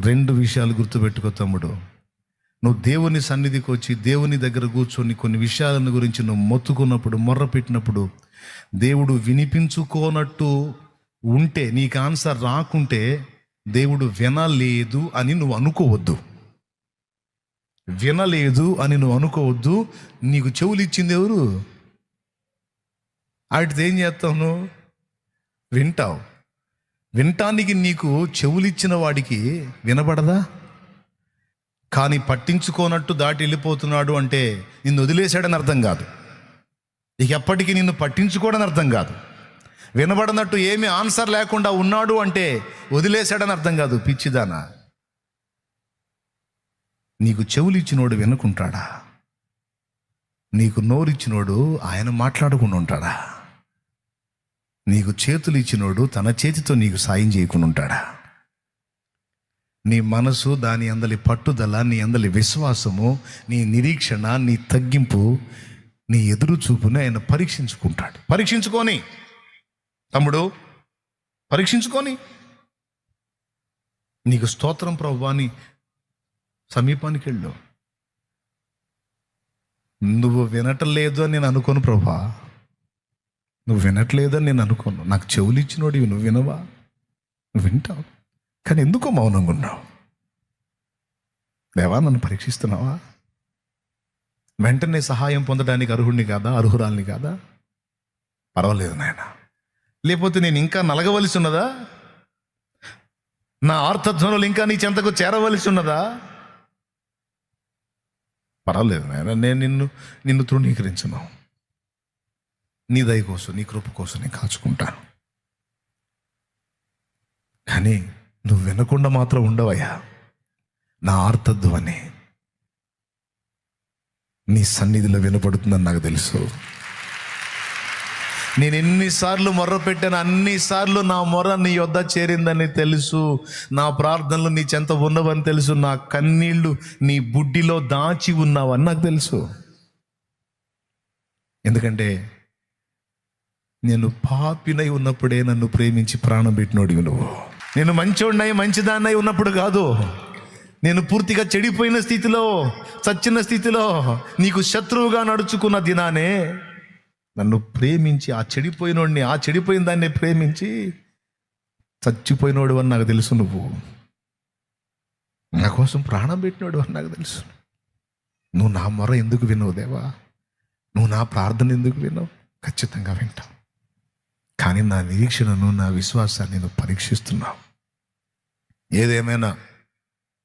రెండు విషయాలు గుర్తుపెట్టుకో తమ్ముడు. నువ్వు దేవుని సన్నిధికి వచ్చి దేవుని దగ్గర కూర్చొని కొన్ని విషయాలను గురించి నువ్వు మొత్తుకున్నప్పుడు మొర్ర పెట్టినప్పుడు దేవుడు వినిపించుకోనట్టు ఉంటే నీకు ఆన్సర్ రాకుంటే దేవుడు వినలేదు అని నువ్వు అనుకోవద్దు. వినలేదు అని నువ్వు అనుకోవద్దు. నీకు చెవులు ఇచ్చింది ఎవరు? వాటితో ఏం చేస్తావు నువ్వు? వింటావు. వినటానికి నీకు చెవులిచ్చిన వాడికి వినబడదా? కానీ పట్టించుకోనట్టు దాటి వెళ్ళిపోతున్నాడు అంటే నిన్ను వదిలేశాడని అర్థం కాదు. ఇక ఎప్పటికీ నిన్ను పట్టించుకోడని అర్థం కాదు. వినబడినట్టు ఏమి ఆన్సర్ లేకుండా ఉన్నాడు అంటే వదిలేశాడని అర్థం కాదు పిచ్చిదానా. నీకు చెవులిచ్చినోడు వినుకుంటాడా? నీకు నోరిచ్చినోడు ఆయన మాట్లాడకుండా ఉంటాడా? నీకు చేతులు ఇచ్చినోడు తన చేతితో నీకు సాయం చేయకుండా ఉంటాడా? నీ మనసు దాని అందలి పట్టుదల నీ అందలి విశ్వాసము నీ నిరీక్షణ నీ తగ్గింపు నీ ఎదురు చూపుని ఆయన పరీక్షించుకుంటాడు. పరీక్షించుకొని. తమ్ముడు పరీక్షించుకొని. నీకు స్తోత్రం ప్రభువాని సమీపానికి వెళ్ళు నువ్వు వినటం లేదు అని నేను అనుకోను ప్రభా నువ్వు వినట్లేదని నేను అనుకోను. నాకు చెవులు ఇచ్చినోడివి నువ్వు వినవా? నువ్వు వింటావు. కానీ ఎందుకో మౌనంగా ఉన్నావు? దేవా నన్ను పరీక్షిస్తున్నావా? వెంటనే సహాయం పొందడానికి అర్హుడిని కాదా? అర్హురాల్ని కాదా? పర్వాలేదు నాయన. లేకపోతే నేను ఇంకా నలగవలసి ఉన్నదా? నా ఆర్థధ్వనులు ఇంకా నీ చెంతకు చేరవలసి ఉన్నదా? పర్వాలేదు నాయన. నేను నిన్ను నిన్ను తృణీకరించున్నావు నీ దయ కోసం నీ కృప కోసం నేను కాచుకుంటాను. కానీ నువ్వు వినకుండా మాత్రం ఉండవయ్యా. నా ఆర్తధ్వని నీ సన్నిధిలో వినపడుతుందని నాకు తెలుసు. నేను ఎన్నిసార్లు మొర్ర పెట్టాను అన్నిసార్లు నా మొర్ర నీ యొద్ద చేరిందని తెలుసు. నా ప్రార్థనలు నీ చెంత ఉన్నవని తెలుసు. నా కన్నీళ్ళు నీ బుడ్డిలో దాచి ఉన్నావని నాకు తెలుసు. ఎందుకంటే నేను పాపినై ఉన్నప్పుడే నన్ను ప్రేమించి ప్రాణం పెట్టినోడివి నువ్వు. నేను మంచోడినై మంచిదాన్నై ఉన్నప్పుడు కాదు. నేను పూర్తిగా చెడిపోయిన స్థితిలో చచ్చిన స్థితిలో నీకు శత్రువుగా నడుచుకున్న దినానే నన్ను ప్రేమించి ఆ చెడిపోయినోడిని ఆ చెడిపోయిన దాన్ని ప్రేమించి చచ్చిపోయినోడు అని నాకు తెలుసు నువ్వు. నా కోసం ప్రాణం పెట్టినోడు అని నాకు తెలుసు. నువ్వు నా మొర ఎందుకు వినవు దేవా? నువ్వు నా ప్రార్థన ఎందుకు వినవు? ఖచ్చితంగా వింటావు కానీ నా నిరీక్షణను నా విశ్వాసాన్ని నువ్వు పరీక్షిస్తున్నావు. ఏదేమైనా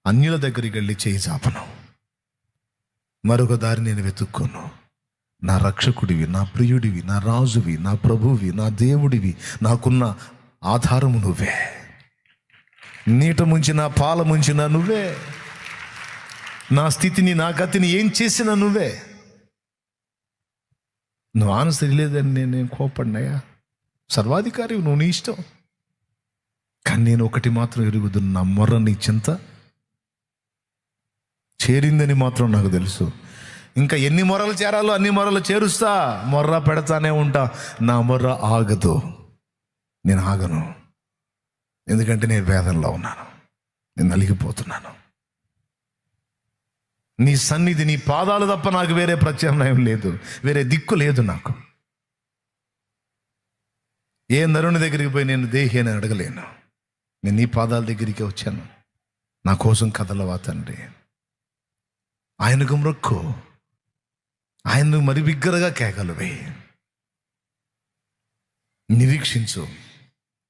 అన్యుల దగ్గరికి వెళ్ళి చేయి చాపను. మరొక దారి నేను వెతుక్కోను. నా రక్షకుడివి నా ప్రియుడివి నా రాజువి నా ప్రభువి నా దేవుడివి నాకున్న ఆధారము నువ్వే. నీట ముంచిన పాల ముంచిన నువ్వే. నా స్థితిని నా గతిని ఏం చేసినా నువ్వే. నువ్వు ఆన్సర్ లేదని నేను కోపడినాయా సర్వాధికారి నువ్వు నీ ఇష్టం. కానీ నేను ఒకటి మాత్రం ఎరుగుదు నా మొర్ర నీ చింత. చేరిందని మాత్రం నాకు తెలుసు. ఇంకా ఎన్ని మొరలు చేరాలో అన్ని మొరలు చేరుస్తా. మొర్ర పెడతానే ఉంటా. నా మొర్ర ఆగదు. నేను ఆగను. ఎందుకంటే నేను వేదనలో ఉన్నాను. నేను నలిగిపోతున్నాను. నీ సన్నిధి నీ పాదాలు తప్ప నాకు వేరే ప్రత్యామ్నాయం లేదు. వేరే దిక్కు లేదు నాకు. ఏ నరుని దగ్గరికి పోయి నేను దేహి అని అడగలేను. నేను నీ పాదాల దగ్గరికి వచ్చాను. నా కోసం కథలవా తండ్రి? ఆయనకు మ్రొక్కు ఆయన్ను మరి బిగ్గరగా కేకలువే. నిరీక్షించు.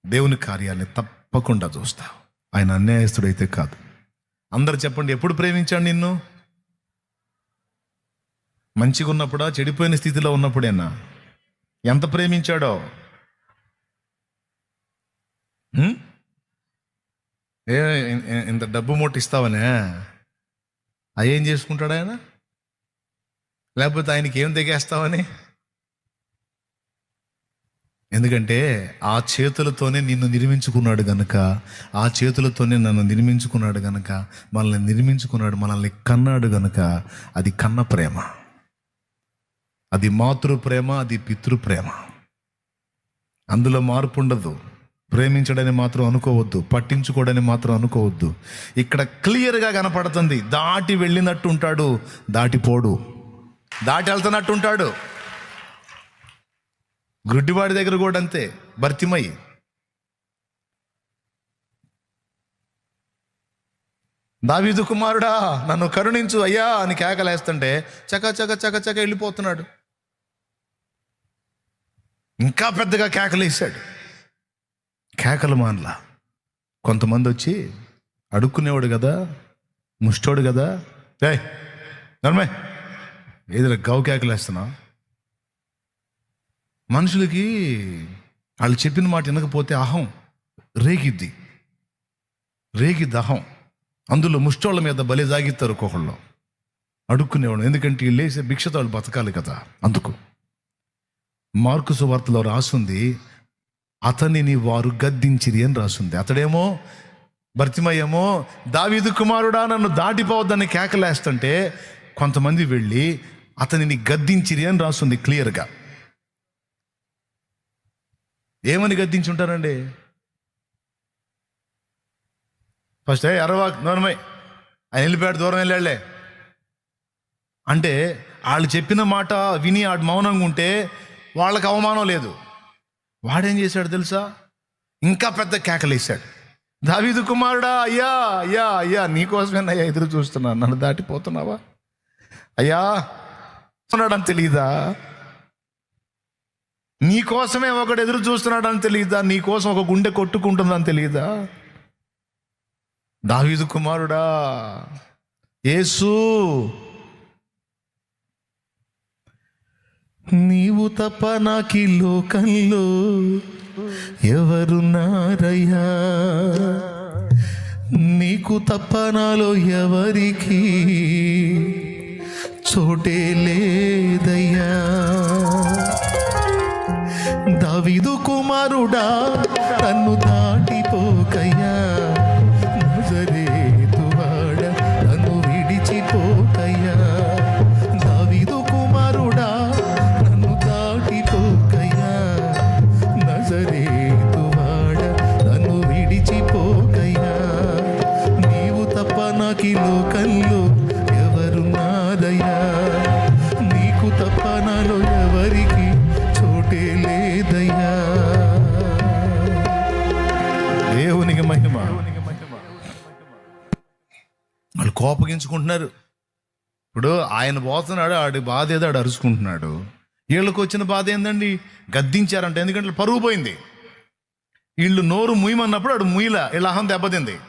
దేవుని కార్యాన్ని తప్పకుండా చూస్తావు. ఆయన అన్యాయస్తుడైతే కాదు. అందరు చెప్పండి ఎప్పుడు ప్రేమించాడు నిన్ను? మంచిగా ఉన్నప్పుడా చెడిపోయిన స్థితిలో ఉన్నప్పుడేనా? ఎంత ప్రేమించాడో? Hmm? ఏ ఇంత డబ్బు మూట ఇస్తావనే అయ్యేం చేసుకుంటాడు ఆయన? లేకపోతే ఆయనకి ఏం తెగేస్తావని? ఎందుకంటే ఆ చేతులతోనే నిన్ను నిర్మించుకున్నాడు గనక ఆ చేతులతోనే నన్ను నిర్మించుకున్నాడు గనక మనల్ని నిర్మించుకున్నాడు మనల్ని కన్నాడు గనక అది కన్న ప్రేమ. అది మాతృ ప్రేమ అది పితృ ప్రేమ. అందులో మార్పు ఉండదు ప్రేమించడని మాత్రం అనుకోవద్దు పట్టించుకోవడని మాత్రం అనుకోవద్దు. ఇక్కడ క్లియర్గా కనపడుతుంది దాటి వెళ్ళినట్టు ఉంటాడు దాటిపోడు దాటి వెళ్తున్నట్టు ఉంటాడు. గుడ్డివాడి దగ్గర కూడా అంతే భర్తిమై. దావీదు కుమారుడా నన్ను కరుణించు అయ్యా అని కేకలేస్తుంటే చక చక చక చక వెళ్ళిపోతున్నాడు. ఇంకా పెద్దగా కేకలేసాడు కేకలు మానలా కొంతమంది వచ్చి అడుక్కునేవాడు కదా ముష్టోడు కదా ఏ నర్మే ఏదో గౌ కేకలేస్తున్నా మనుషులకి వాళ్ళు చెప్పిన మాట వినకపోతే అహం రేగిద్ది. రేగిద్ది అహం. అందులో ముష్టోళ్ళ మీద బలి జాగిస్తారు కోహళ్ళు అడుక్కునేవాడు ఎందుకంటే వీళ్ళు లేసే భిక్షతో వాళ్ళు బతకాలి కదా అందుకు. మార్కు సువార్తలో రాసుంది అతనిని వారు గద్దించిరి అని రాసుంది. అతడేమో భర్తిమయ్యేమో దావీదు కుమారుడా నన్ను దాటిపోవద్దని కేకలేస్తుంటే కొంతమంది వెళ్ళి అతనిని గద్దించిరి అని రాస్తుంది క్లియర్గా. ఏమని గద్దించుంటారండి? ఫస్ట్ ఏ అరవా నోరమై ఆయన వెళ్ళిపోయాడు దూరం వెళ్ళాడులే. అంటే వాళ్ళు చెప్పిన మాట విని ఆడు మౌనంగా ఉంటే వాళ్ళకి అవమానం లేదు. వాడేం చేశాడు తెలుసా? ఇంకా పెద్ద కేకలేశాడు. దావీదు కుమారుడా అయ్యా అయ్యా అయ్యా నీకోసమే అయ్యా ఎదురు చూస్తున్నాను నన్ను దాటిపోతున్నావా? అయ్యా ఉన్నాడని తెలియదా నీకోసమే ఒకడు ఎదురు చూస్తున్నాడని తెలియదా నీకోసం ఒక గుండె కొట్టుకుంటుందని తెలియదా దావీదు కుమారుడా యేసు నీవు తప్ప నాకి లోకంలో ఎవరున్నారయ్యా నీకు తప్ప నాలో ఎవరికి చోటే లేదయ్యా. దవిదు కుమారుడా కోపగించుకుంటున్నారు. ఇప్పుడు ఆయన పోతున్నాడు ఆడి బాధ ఏదో ఆడు అరుచుకుంటున్నాడు. వీళ్ళకి వచ్చిన బాధ ఏందండి? గద్దించారంట ఎందుకంటే పరుగు పోయింది. వీళ్ళు నోరు ముయ్యమన్నప్పుడు ఆడు ముయ్యల వీళ్ళ అహం దెబ్బతింది.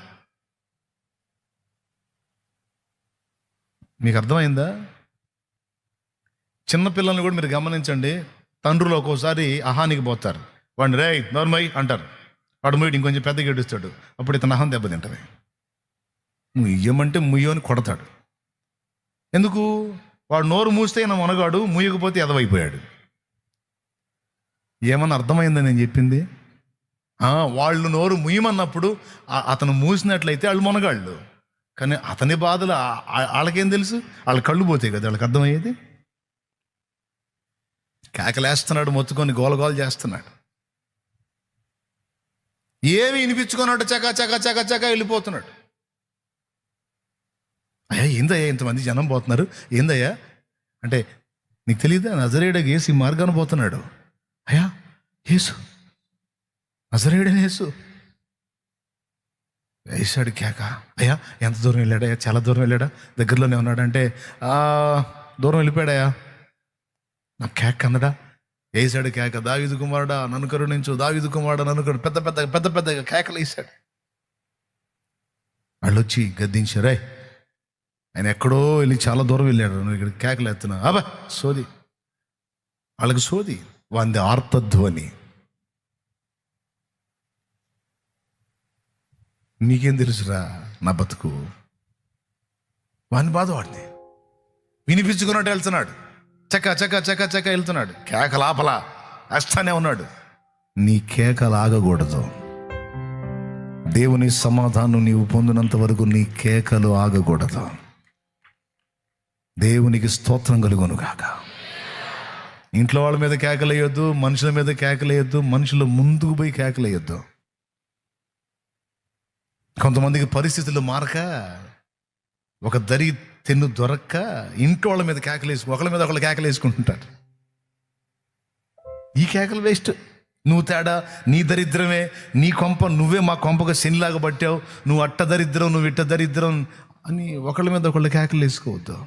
మీకు అర్థమైందా? చిన్న పిల్లల్ని కూడా మీరు గమనించండి. తండ్రులు ఒక్కోసారి అహానికి పోతారు. వాడిని రే నోర్మై అంటారు. వాడు ముయ్యడు ఇంకొంచెం పెద్ద గెడుస్తాడు అప్పుడు ఇతను అహం దెబ్బతింటది. ముయ్యమంటే అని కొడతాడు. ఎందుకు? వాడు నోరు మూస్తే నా మనగాడు ముయ్యకపోతే ఎదవైపోయాడు. ఏమన్నా అర్థమైందని నేను చెప్పింది? వాళ్ళు నోరు ముయ్యమన్నప్పుడు అతను మూసినట్లయితే వాళ్ళు మునగాళ్ళు. కానీ అతని బాధలు వాళ్ళకేం తెలుసు? వాళ్ళ కళ్ళు పోతాయి కదా వాళ్ళకి అర్థమయ్యేది? కేకలేస్తున్నాడు మొత్తుకొని గోలగోలు చేస్తున్నాడు. ఏమి వినిపించుకున్నాడు చక చక చక చక వెళ్ళిపోతున్నాడు. అయ్యా ఏందయ్యా ఇంతమంది జనం పోతున్నారు? ఏందయ్యా? అంటే నీకు తెలియదా? నజరేయుడు ఏసు ఈ పోతున్నాడు. అయ్యా యేసు నజరేయుడని యేసు వేసాడు కేక. అయ్యా ఎంత దూరం వెళ్ళాడయ్యా చాలా దూరం వెళ్ళాడా? దగ్గరలోనే ఉన్నాడంటే దూరం వెళ్ళిపోయాడయ్యా. నా కేక్ అందడా? వేసాడు కేక. దావిదు కుమారుడా నన్ను కరుణించు. దావిదు కుమారుడా నన్ను కరు పెద్ద పెద్ద పెద్ద పెద్దగా కేకలు వేసాడు వాళ్ళు వచ్చి గద్దించారే ఆయన ఎక్కడో వెళ్ళి చాలా దూరం వెళ్ళాడు. నువ్వు ఇక్కడ కేకలు ఎత్తున్నా. అబ్బా సోది. వాళ్ళకి సోది. వాంది ఆర్తధ్వని. నీకేం తెలుసురా నా బతుకు? వాని బాధ వాడిని. వినిపించుకున్నట్టు వెళ్తున్నాడు. చక్క చక్క చక్క చక్క వెళ్తున్నాడు. కేకలాపలా అష్టానే ఉన్నాడు. నీ కేకలాగకూడదు దేవుని సమాధానం నీవు పొందినంత వరకు నీ కేకలు ఆగకూడదు. దేవునికి స్తోత్రం కలుగునుగాక. ఇంట్లో వాళ్ళ మీద కేకలేయొద్దు మనుషుల మీద కేకలేయొద్దు మనుషుల ముందుకు పోయి కేకలేయొద్దు. కొంతమందికి పరిస్థితులు మారక ఒక దరి తెన్ను దొరక్క ఇంట్లో వాళ్ళ మీద కేకలేసు ఒకళ్ళ మీద ఒకళ్ళు కేకలేసుకుంటుంటారు. ఈ కేకలు వేస్ట్. నువ్వు తేడా నీ దరిద్రమే నీ కొంప నువ్వే మా కొంపగా శనిలాగా పట్టావు నువ్వు అట్ట దరిద్రం నువ్వు ఇట్ట దరిద్రం అని ఒకళ్ళ మీద ఒకళ్ళు కేకలు వేసుకోవద్దు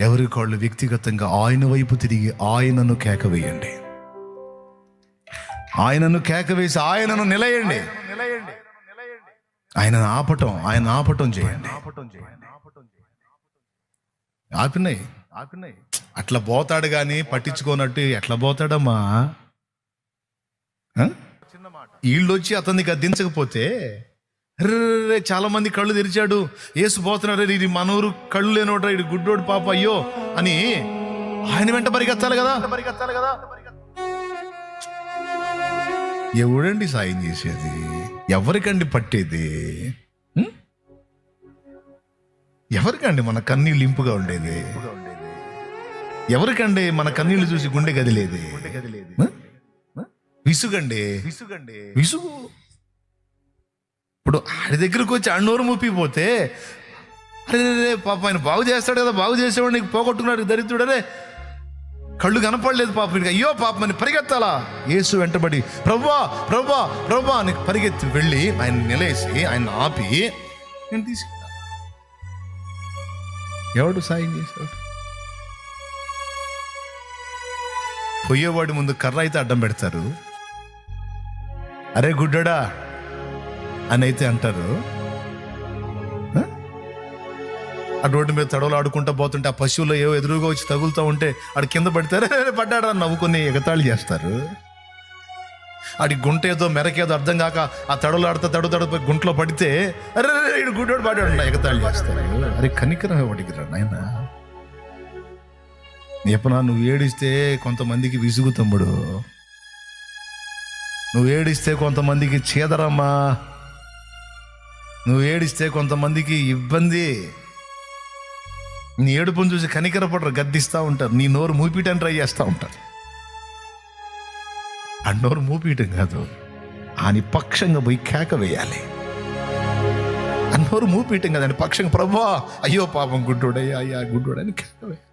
ఎవరికి వాళ్ళు వ్యక్తిగతంగా ఆయన వైపు తిరిగి ఆయనను కేక వేయండి ఆయనను కేక వేసి ఆయనను నిలయండి. ఆయనను ఆపటం ఆయన ఆపటం చేయండి. ఆపినాయి. ఆపినాయి అట్లా పోతాడు కానీ పట్టించుకోనట్టు ఎట్లా పోతాడమ్మా? వీళ్ళు వచ్చి అతన్ని గద్దించకపోతే రే చాలా మంది కళ్ళు తెరిచాడు. ఏసు పోతున్నాడు ఇది మనూరు కళ్ళు లేనోడ్రా ఇది గుడ్డోడు పాప అయ్యో అని ఆయన వెంట పరిగెత్తాలి కదా. పరిగెత్తాలి కదా ఎవడండి సాయం చేసేది? ఎవరికండి పట్టేది? ఎవరికండి మన కన్నీళ్ళు ఇంపుగా ఉండేది? ఎవరికండి మన కన్నీళ్ళు చూసి గుండె గదిలేది? విసుగండి. విసుగండి. విసుగు. ఇప్పుడు ఆడి దగ్గరకు వచ్చి అన్నోరు ముప్పిపోతే అరే రే, పాప ఆయన బాగు చేస్తాడు కదా బాగు చేసేవాడు నీకు పోగొట్టుకున్నాడు దరిద్రుడరే కళ్ళు కనపడలేదు పాప నీకు. అయ్యో పాప అని పరిగెత్తాలా? యేసు వెంటబడి ప్రభా ప్రభా ప్రభా అని పరిగెత్తి వెళ్ళి ఆయన నిలేసి ఆయన ఆపి నేను తీసుకెళ్ళా. ఎవడు సాయం చేశాడు? పోయేవాడి ముందు కర్ర అయితే అడ్డం పెడతారు. అరే గుడ్డడా అని అయితే అంటారు. ఆ? రోడ్డు మీద తడవలు ఆడుకుంటూ పోతుంటే ఆ పశువులు ఏవో ఎదురుగా వచ్చి తగులుతూ ఉంటే ఆడు కింద పడితే పడ్డాడు అని నవ్వుకుని ఎగతాళి చేస్తారు. ఆడి గుంట ఏదో మెరకేదో అర్థం కాక ఆ తడవలు ఆడుతా తడు తడు గుంట్లో పడితే అరే అరే, గుడ్డోడు పడ్డాడు ఎగతాళి చేస్తారు. అరే కనికరం వాడికి రా నాయన? ఎప్పుడా నువ్వు ఏడిస్తే కొంతమందికి విసుగు తమ్ముడు. నువ్వు ఏడిస్తే కొంతమందికి చేదరమ్మా. నువ్వు ఏడిస్తే కొంతమందికి ఇబ్బంది. నీ ఏడుపును చూసి కనికరపడరు గద్దిస్తూ ఉంటారు. నీ నోరు మూపియటం ట్రై చేస్తూ ఉంటారు. ఆ నోరు మూపియటం కాదు ఆని పక్షంగా పోయి కేక వేయాలి. ఆ నోరు మూపియటం కాదు అని పక్షంగా ప్రభా అయ్యో పాపం గుడ్డోడయ్యా అయ్యా గుడ్డోడని కేక వేయాలి.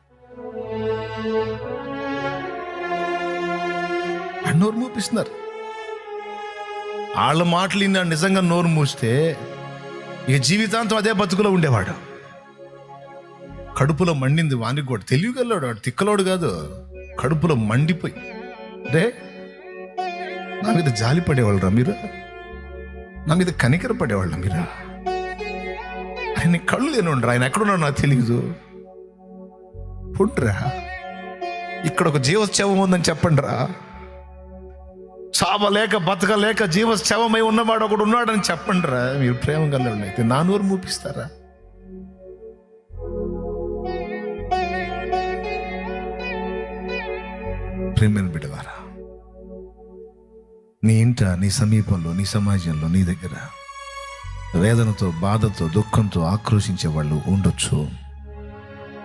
నోరు మూపిస్తున్నారు. వాళ్ళ మాటలు నిజంగా నోరు మూస్తే ఇక జీవితాంతం అదే బతుకులో ఉండేవాడు. కడుపులో మండింది వానికి కూడా తెలియగలడు వాడు తిక్కలోడు కాదు. కడుపులో మండిపోయి. రే నా మీద జాలి పడేవాళ్ళరా మీరు? నా మీద కనికర పడేవాళ్ళ మీరా? ఆయన కళ్ళు లేనుండ్రా ఆయన ఎక్కడున్నాడు నాకు తెలియదు పుట్రా ఇక్కడ ఒక జీవోత్సవం ఉందని చెప్పండి రా చావలేక బతకలేక జీవ శవమై ఉన్నవాడు ఒకడు ఉన్నాడని చెప్పండి రా. మీరు ప్రేమ కలవండి అయితే నా మూపిస్తారా? ప్రేమను బిడవారా నీ ఇంట నీ సమీపంలో నీ సమాజంలో నీ దగ్గర వేదనతో బాధతో దుఃఖంతో ఆక్రోశించే వాళ్ళు ఉండొచ్చు.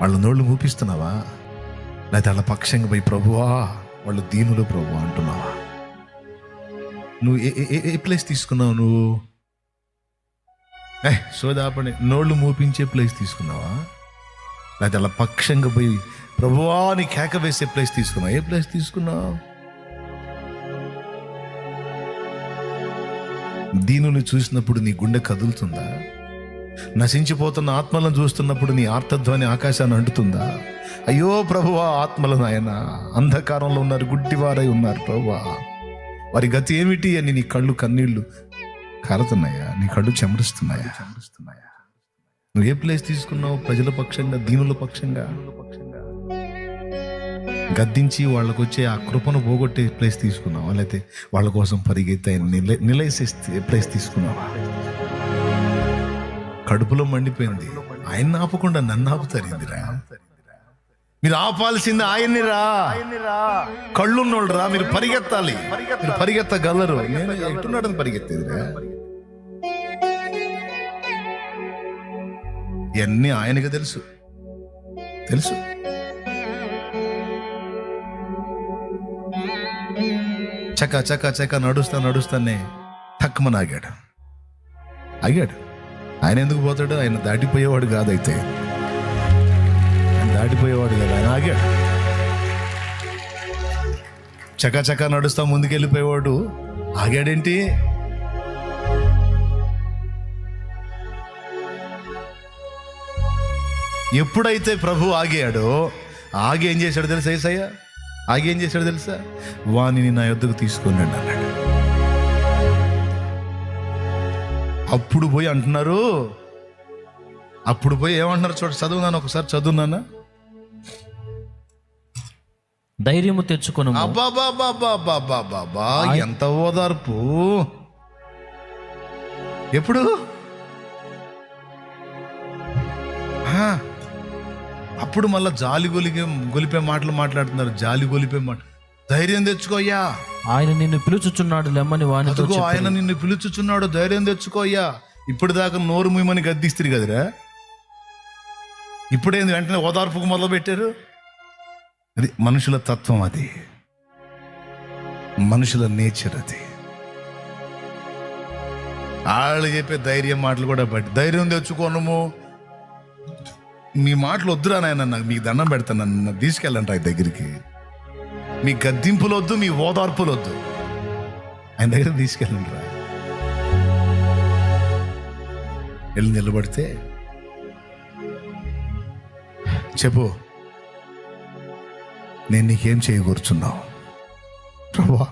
వాళ్ళ నోళ్ళు మూపిస్తున్నావా? లేదా వాళ్ళ పక్షంగా పోయి ప్రభువా వాళ్ళు దీనులు ప్రభు అంటున్నావా? నువ్వు ఏ ఏ- ఏ- ప్లేస్ తీసుకున్నావు నువ్వు? ఏ సోదాపడి నోళ్ళు మూపించే ప్లేస్ తీసుకున్నావా? లేదా అలా పక్షంగా పోయి ప్రభువాని కేక వేసే ప్లేస్ తీసుకున్నావు? ఏ ప్లేస్ తీసుకున్నావు? దీనుని చూసినప్పుడు నీ గుండె కదులుతుందా? నశించిపోతున్న ఆత్మలను చూస్తున్నప్పుడు నీ ఆర్తధ్వని ఆకాశాన్ని అంటుతుందా? అయ్యో ప్రభువా ఆత్మలు నాయన అంధకారంలో ఉన్నారు గుడ్డివారై ఉన్నారు ప్రభువా. వారి గతి ఏమిటి అని నీ కళ్ళు కన్నీళ్ళు కారుతున్నాయా? నీ కళ్ళు చెమరుస్తున్నాయా? చెమరుస్తున్నాయా నువ్వు ఏ ప్లేస్ తీసుకున్నావు? ప్రజల పక్షంగా దీనుల పక్షంగా? గద్దించి వాళ్ళకు వచ్చే ఆ కృపను పోగొట్టే ప్లేస్ తీసుకున్నావా? లేకపోతే వాళ్ళ కోసం పరిగెత్తే నిల నిలయసే ప్లేస్ తీసుకున్నావా? కడుపులో మండిపోయింది. ఆయన ఆపకుండా నన్ను ఆపుతారిందిరా? మీరు ఆపాల్సింది ఆయన్ని రా కళ్ళున్నోళ్ళు రా మీరు పరిగెత్తాలి. మీరు పరిగెత్తగలరు. నేను ఎట్టున్నాడని పరిగెత్తేదిరా? ఇవన్నీ ఆయనకు తెలుసు. తెలుసు. చక చక చక నడుస్తా నడుస్తానే తక్కువ నాగాడు. ఆగాడు. ఆయన ఎందుకు పోతాడు? ఆయన దాటిపోయేవాడు కాదైతే. దాటిపోయేవాడు కదా ఆయన ఆగాడు. చకాచకా నడుస్తా ముందుకెళ్ళిపోయేవాడు. ఆగాడేంటి? ఎప్పుడైతే ప్రభు ఆగాడో ఆగి ఏం చేశాడు తెలుసా ఏసయ్య? ఆగి ఏం చేశాడు తెలుసా? వాణిని నా యొద్దకు తీసుకున్నాడు అన్నాడు. అప్పుడు పోయి అంటున్నారు. అప్పుడు పోయి ఏమంటున్నారు చూడ చదువున్నాను ఒకసారి చదువున్నానా ధైర్యము తెచ్చుకొను ఎంత ఓదార్పు. ఎప్పుడు? అప్పుడు మళ్ళా జాలి గొలిగే గొలిపే మాటలు మాట్లాడుతున్నారు జాలి గొలిపే మాట ధైర్యం తెచ్చుకోయ్యా ఆయన నిన్ను పిలుచుచున్నాడు లెమ్మని వానితో చెప్పి ఆయన నిన్ను పిలుచుచున్నాడు ధైర్యం తెచ్చుకోయ్యా ఇప్పుడు దాకా నోరు ముయ్యమని గద్దిస్తుంది కదరా. ఇప్పుడేంది వెంటనే ఓదార్పుకు మొదలు పెట్టారు అది మనుషుల తత్వం అది. మనుషుల నేచర్ అది. వాళ్ళు చెప్పే ధైర్యం మాటలు కూడా బట్టి. ధైర్యం తెచ్చుకోనము మీ మాటలు వద్దురా నాయన నాకు మీకు దండం పెడతాను నన్ను తీసుకెళ్ళండి ఆయన దగ్గరికి. మీ గద్దింపులు వద్దు మీ ఓదార్పులు వద్దు. ఆయన దగ్గర తీసుకెళ్ళండి రా. వెళ్ళి నిలబడితే చెప్పు. నేను నీకేం చేయకూర్చున్నావు ప్రభా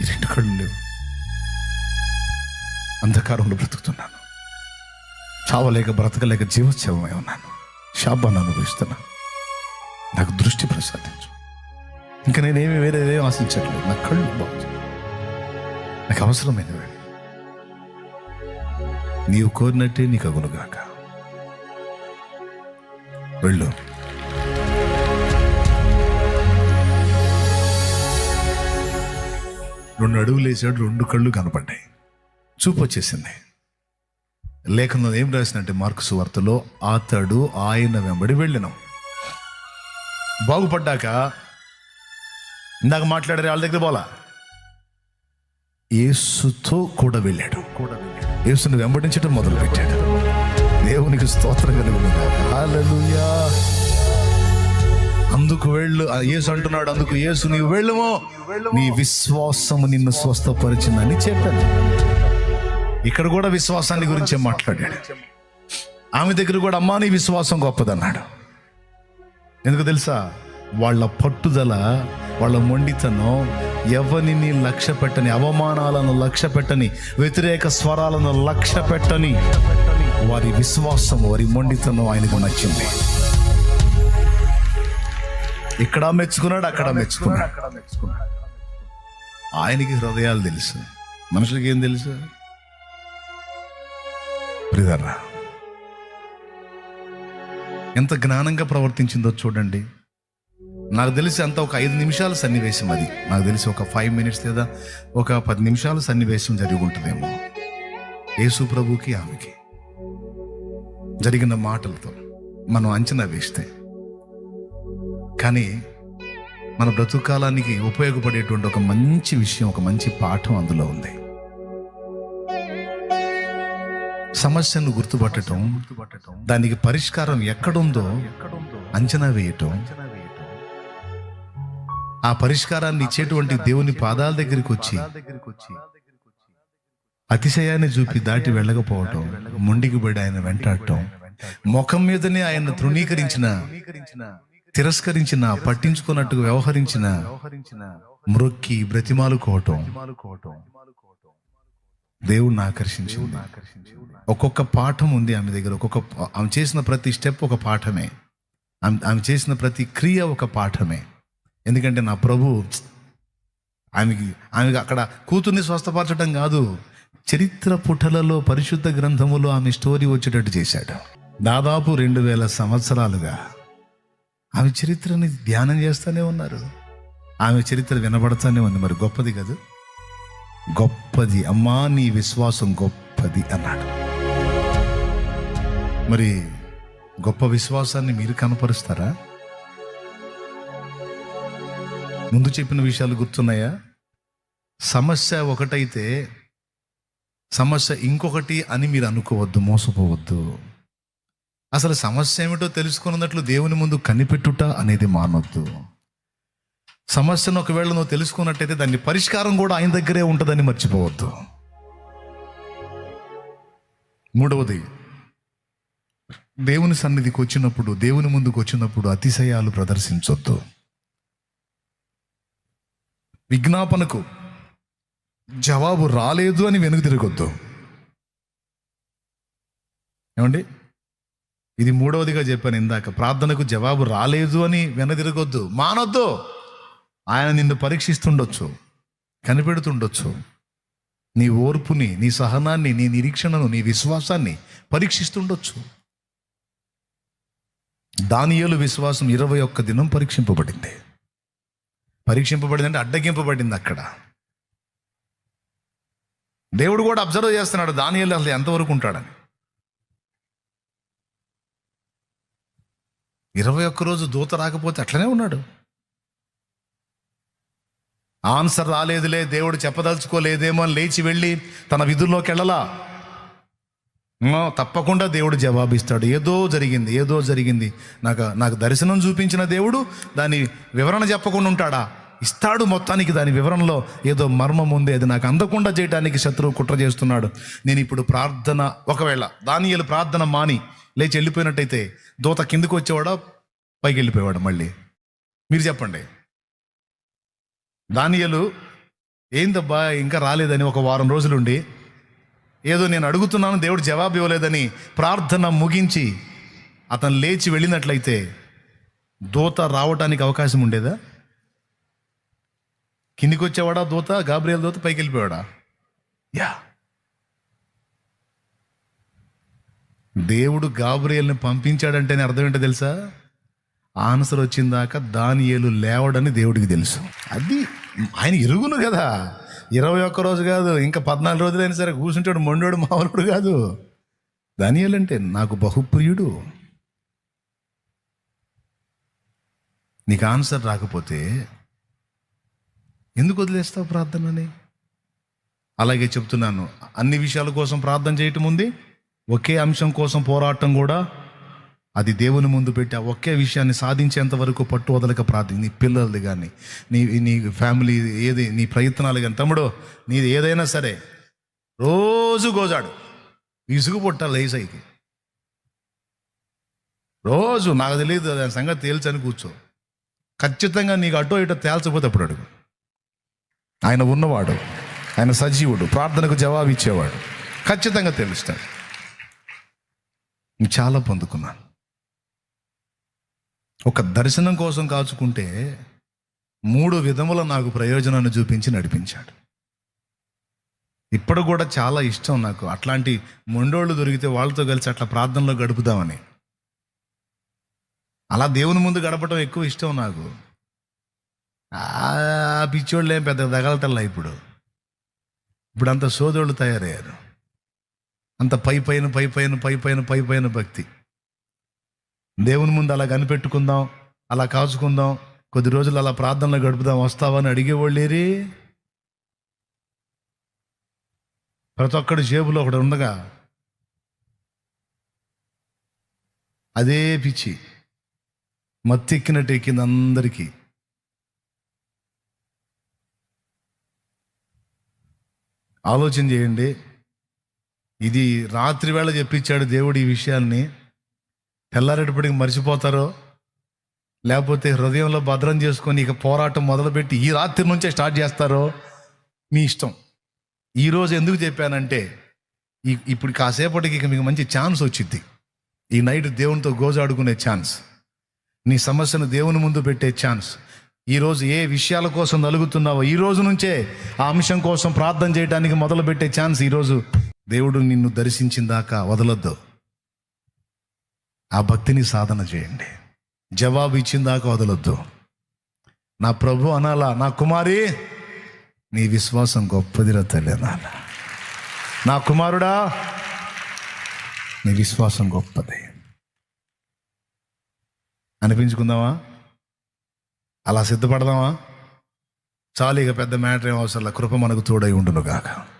ఈ రెండు కళ్ళు లేవు. అంధకారంలో బ్రతుకుతున్నాను. చావలేక బ్రతకలేక జీవోత్సవమై ఉన్నాను. శాపాన్ని అనుభవిస్తున్నాను. నాకు దృష్టి ప్రసాదించు. ఇంకా నేనేమి వేరే ఆశించట్లేదు. నా కళ్ళు బాగు నాకు అవసరమైనవి నీవు కోరినట్టే నీకు అగునుగాక. వెళ్ళు. రెండు అడుగులు వేసాడు రెండు కళ్ళు కనపడ్డాయి. చూపు వచ్చేసింది. లేఖనంలో ఏం రాసినట్టే మార్క్స్ వార్తలో అతడు ఆయన వెంబడి వెళ్ళినాం. బాగుపడ్డాక ఇందాక మాట్లాడారు వాళ్ళ దగ్గర పోలా? యేసుతో కూడా వెళ్ళాడు. కూడా వెళ్ళాడు యేసుని వెంబడించడం మొదలు పెట్టాడు దేవునికి స్తోత్రం కలుగునుగా అందుకు వెళ్ళు. ఆ యేసు అంటున్నాడు అందుకు యేసు నీవు వెళ్ళుమో. నీ విశ్వాసము నిన్ను స్వస్థపరిచిందని చెప్పాను. ఇక్కడ కూడా విశ్వాసాన్ని గురించే మాట్లాడాడు. ఆమె దగ్గర కూడా అమ్మా నీ విశ్వాసం గొప్పదన్నాడు. ఎందుకు తెలుసా? వాళ్ళ పట్టుదల వాళ్ళ మొండితనం ఎవరిని లక్ష్య పెట్టని అవమానాలను లక్ష్య పెట్టని వ్యతిరేక స్వరాలను లక్ష్య పెట్టని వారి విశ్వాసం వారి మొండితనం ఆయనకు నచ్చింది. ఇక్కడ మెచ్చుకున్నాడు అక్కడ మెచ్చుకున్నాడు. అక్కడ మెచ్చుకున్నాడు ఆయనకి హృదయాలు తెలుసు. మనుషులకి ఏం తెలుసు? ప్రిదర్రా ఎంత జ్ఞానంగా ప్రవర్తించిందో చూడండి. నాకు తెలిసి అంత ఒక ఐదు నిమిషాల సన్నివేశం అది. నాకు తెలిసి ఒక ఫైవ్ మినిట్స్ లేదా ఒక పది నిమిషాల సన్నివేశం జరిగి ఉంటుందేమో. యేసు ప్రభుకి ఆమెకి జరిగిన మాటలతో మనం అంచనా వేస్తే కానీ మన బ్రతుకాలానికి ఉపయోగపడేటువంటి ఒక మంచి విషయం ఒక మంచి పాఠం అందులో ఉంది. సమస్యను గుర్తుపట్టడం గుర్తుపట్టడం దానికి పరిష్కారం ఎక్కడుందో అంచనా వేయటం ఆ పరిష్కారాన్ని ఇచ్చేటువంటి దేవుని పాదాల దగ్గరికి వచ్చి అతిశయాన్ని చూపి దాటి వెళ్ళకపోవటం మొండికి పడి ఆయన వెంటాడటం ముఖం మీదనే ఆయన తృణీకరించిన తిరస్కరించిన పట్టించుకున్నట్టుగా వ్యవహరించిన మ్రొక్కి బ్రతిమాలుకోవటం దేవుణ్ణి ఆకర్షించింది. ఒక్కొక్క పాఠం ఉంది ఆమె దగ్గర. ఒక్కొక్క ఆమె చేసిన ప్రతి స్టెప్ ఒక పాఠమే. ఆమె ఆమె చేసిన ప్రతి క్రియ ఒక పాఠమే. ఎందుకంటే నా ప్రభు ఆమెకి ఆమెకి అక్కడ కూతుర్ని స్వస్థపరచడం కాదు చరిత్ర పుటలలో పరిశుద్ధ గ్రంథములో ఆమె స్టోరీ వచ్చేటట్టు చేశాడు. దాదాపు రెండు వేల సంవత్సరాలుగా ఆమె చరిత్రని ధ్యానం చేస్తూనే ఉన్నారు. ఆమె చరిత్ర వినబడతానే ఉంది. మరి గొప్పది కదా. గొప్పది. అమ్మా నీ విశ్వాసం గొప్పది అన్నాడు. మరి గొప్ప విశ్వాసాన్ని మీరు కనపరుస్తారా? ముందు చెప్పిన విషయాలు గుర్తున్నాయా? సమస్య ఒకటైతే సమస్య ఇంకొకటి అని మీరు అనుకోవద్దు మోసపోవద్దు. అసలు సమస్య ఏమిటో తెలుసుకున్నట్లు దేవుని ముందు కనిపెట్టుట అనేది మానొద్దు. సమస్యను ఒకవేళ నువ్వు తెలుసుకున్నట్టయితే దాని పరిష్కారం కూడా ఆయన దగ్గరే ఉంటుందని మర్చిపోవద్దు. మూడవది దేవుని సన్నిధికి వచ్చినప్పుడు దేవుని ముందుకు వచ్చినప్పుడు అతిశయాలు ప్రదర్శించొద్దు. విజ్ఞాపనకు జవాబు రాలేదు అని వెనుక తిరగొద్దు. ఏమండి? ఇది మూడవదిగా చెప్పాను ఇందాక. ప్రార్థనకు జవాబు రాలేదు అని వెనదిరగొద్దు. మానొద్దు. ఆయన నిన్ను పరీక్షిస్తుండొచ్చు. కనిపెడుతుండొచ్చు. నీ ఓర్పుని నీ సహనాన్ని నీ నిరీక్షణను నీ విశ్వాసాన్ని పరీక్షిస్తుండొచ్చు. దానియలు విశ్వాసం ఇరవై ఒక్క దినం పరీక్షింపబడింది. పరీక్షింపబడింది అంటే అడ్డగింపబడింది అక్కడ. దేవుడు కూడా అబ్జర్వ్ చేస్తున్నాడు దానియలు అసలు ఎంతవరకు ఉంటాడని. ఇరవై ఒక్క రోజు దూత రాకపోతే అట్లనే ఉన్నాడు. ఆన్సర్ రాలేదులే దేవుడు చెప్పదలుచుకోలేదేమో అని లేచి వెళ్ళి తన విధుల్లోకి వెళ్ళలా. తప్పకుండా దేవుడు జవాబిస్తాడు. ఏదో జరిగింది ఏదో జరిగింది. నాకు నాకు దర్శనం చూపించిన దేవుడు దాని వివరణ చెప్పకుండా ఉంటాడా? ఇస్తాడు మొత్తానికి దాని వివరణలో ఏదో మర్మం ఉంది అది నాకు అందకుండా చేయడానికి శత్రువు కుట్ర చేస్తున్నాడు. నేను ఇప్పుడు ప్రార్థన ఒకవేళ దానియలు ప్రార్థన మాని లేచి వెళ్ళిపోయినట్టయితే దూత కిందకు వచ్చేవాడా పైకి వెళ్ళిపోయేవాడు మళ్ళీ. మీరు చెప్పండి. దానియలు ఏందబ్బా ఇంకా రాలేదని ఒక వారం రోజులుండి ఏదో నేను అడుగుతున్నాను దేవుడు జవాబు ఇవ్వలేదని ప్రార్థన ముగించి అతను లేచి వెళ్ళినట్లయితే దూత రావటానికి అవకాశం ఉండేదా? కిందికి వచ్చేవాడా దూత గాబ్రియల్ దూత పైకి వెళ్ళిపోయాడా యా. దేవుడు గాబ్రియల్ని పంపించాడంటేనే అర్థం ఏంటో తెలుసా? ఆన్సర్ వచ్చిందాక దానియేలు లేవడని దేవుడికి తెలుసు. అది ఆయన ఇరుగును కదా. ఇరవై ఒక్క రోజు కాదు ఇంకా పద్నాలుగు రోజులైనా సరే కూర్చుంటాడు మొండోడు మామూలుడు కాదు. దానియేలు అంటే నాకు బహుప్రియుడు. నీకు ఆన్సర్ రాకపోతే ఎందుకు వదిలేస్తావు ప్రార్థనని? అలాగే చెప్తున్నాను అన్ని విషయాల కోసం ప్రార్థన చేయటం ఉంది. ఒకే అంశం కోసం పోరాటం కూడా అది దేవుని ముందు పెట్టి ఆ ఒకే విషయాన్ని సాధించేంత వరకు పట్టు వదలక ప్రార్థన నీ పిల్లలది కానీ నీ నీ ఫ్యామిలీ ఏది నీ ప్రయత్నాలు కానీ తమ్ముడు నీది ఏదైనా సరే రోజు గోజాడు. విసుగు పుట్టాలి ఏసైకి రోజు నాకు తెలియదు దాని సంగతి తేల్చని కూర్చో. ఖచ్చితంగా నీకు అటో ఇటో తేల్చకపోతే అప్పుడు అడుగు? ఆయన ఉన్నవాడు ఆయన సజీవుడు ప్రార్థనకు జవాబు ఇచ్చేవాడు ఖచ్చితంగా తెలుస్తాడు. చాలా పొందుకున్నాను ఒక దర్శనం కోసం కాచుకుంటే మూడు విధముల నాకు ప్రయోజనాన్ని చూపించి నడిపించాడు. ఇప్పుడు కూడా చాలా ఇష్టం నాకు. అట్లాంటి మొండోళ్ళు దొరికితే వాళ్ళతో కలిసి అట్లా ప్రార్థనలో గడుపుదామని. అలా దేవుని ముందు గడపడం ఎక్కువ ఇష్టం నాకు. ఆ పిచ్చోళ్ళు ఏం పెద్ద తగలటల్లా ఇప్పుడు. ఇప్పుడు అంత సోదరులు తయారయ్యారు. అంత పై పైన పై పైన పై పైన పై పైన భక్తి. దేవుని ముందు అలా కనిపెట్టుకుందాం అలా కాచుకుందాం కొద్ది రోజులు అలా ప్రార్థనలు గడుపుదాం వస్తావని అడిగేవాళ్ళేరి ప్రతి ఒక్కడి జేబులో ఒకటి ఉండగా అదే పిచ్చి మత్తెక్కినట్టు ఎక్కింది అందరికీ. ఆలోచన చేయండి. ఇది రాత్రి వేళ చెప్పించాడు దేవుడు ఈ విషయాన్ని. తెల్లారేటప్పటికి మర్చిపోతారో? లేకపోతే హృదయంలో భద్రం చేసుకొని ఇక పోరాటం మొదలుపెట్టి ఈ రాత్రి నుంచే స్టార్ట్ చేస్తారో? మీ ఇష్టం. ఈరోజు ఎందుకు చెప్పానంటే ఈ ఇప్పుడు కాసేపటికి ఇక మీకు మంచి ఛాన్స్ వచ్చింది ఈ నైట్ దేవునితో గోజాడుకునే ఛాన్స్. నీ సమస్యను దేవుని ముందు పెట్టే ఛాన్స్. ఈరోజు ఏ విషయాల కోసం నలుగుతున్నావో ఈ రోజు నుంచే ఆ అంశం కోసం ప్రార్థన చేయడానికి మొదలుపెట్టే ఛాన్స్ ఈరోజు దేవుడు నిన్ను దర్శించిందాక వదలొద్దు. ఆ భక్తిని సాధన చేయండి. జవాబు ఇచ్చిందాక వదలొద్దు. నా ప్రభు అనాలా నా కుమారి నీ విశ్వాసం గొప్పదిరా తల్లి అనాల. నా కుమారుడా నీ విశ్వాసం గొప్పది. అనిపించుకుందామా? అలా సిద్ధపడదామా? చాలు ఇక పెద్ద మ్యాటర్ ఏం అవసరం కృప మనకు తోడై ఉండును కాక